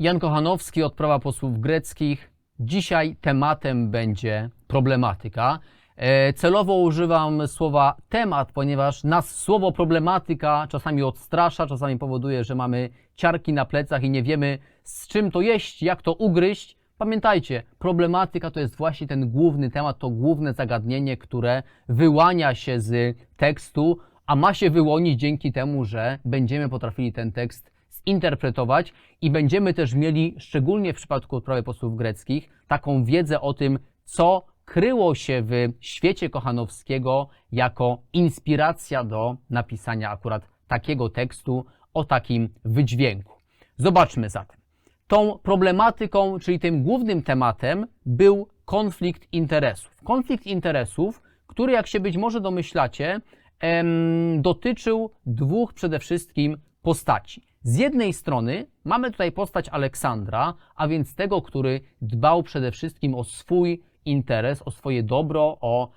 Jan Kochanowski, odprawa posłów greckich. Dzisiaj tematem będzie problematyka. E, Celowo używam słowa temat, ponieważ nas słowo problematyka czasami odstrasza, czasami powoduje, że mamy ciarki na plecach i nie wiemy z czym to jeść, jak to ugryźć. Pamiętajcie, problematyka to jest właśnie ten główny temat, to główne zagadnienie, które wyłania się z tekstu, a ma się wyłonić dzięki temu, że będziemy potrafili ten tekst zinterpretować i będziemy też mieli, szczególnie w przypadku odprawy posłów greckich, taką wiedzę o tym, co kryło się w świecie Kochanowskiego jako inspiracja do napisania akurat takiego tekstu o takim wydźwięku. Zobaczmy zatem. Tą problematyką, czyli tym głównym tematem był konflikt interesów. Konflikt interesów, który, jak się być może domyślacie, em, dotyczył dwóch przede wszystkim postaci. Z jednej strony mamy tutaj postać Aleksandra, a więc tego, który dbał przede wszystkim o swój interes, o swoje dobro, o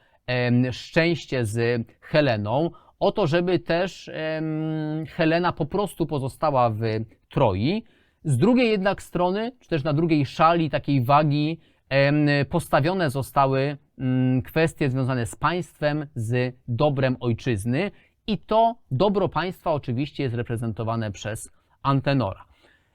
szczęście z Heleną, o to, żeby też Helena po prostu pozostała w Troi. Z drugiej jednak strony, czy też na drugiej szali takiej wagi, postawione zostały mm, kwestie związane z państwem, z dobrem ojczyzny i to dobro państwa oczywiście jest reprezentowane przez Antenora.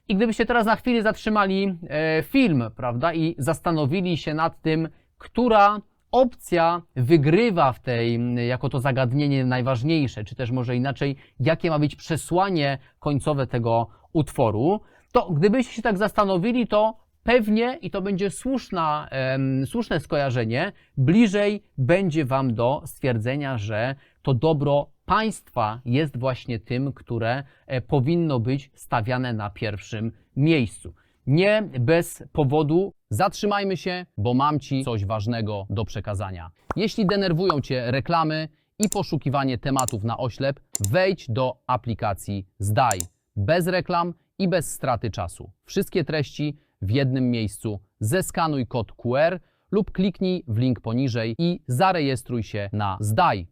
I gdybyście teraz na chwilę zatrzymali e, film, prawda, i zastanowili się nad tym, która opcja wygrywa w tej, jako to zagadnienie najważniejsze, czy też może inaczej, jakie ma być przesłanie końcowe tego utworu, to gdybyście się tak zastanowili, to pewnie, i to będzie słuszna, em, słuszne skojarzenie, bliżej będzie Wam do stwierdzenia, że to dobro państwa jest właśnie tym, które e, powinno być stawiane na pierwszym miejscu. Nie bez powodu Zatrzymajmy się, bo mam Ci coś ważnego do przekazania. Jeśli denerwują Cię reklamy i poszukiwanie tematów na oślep, wejdź do aplikacji Zdaj. Bez reklam i bez straty czasu. Wszystkie treści w jednym miejscu. Zeskanuj kod QR lub kliknij w link poniżej i zarejestruj się na Zdaj.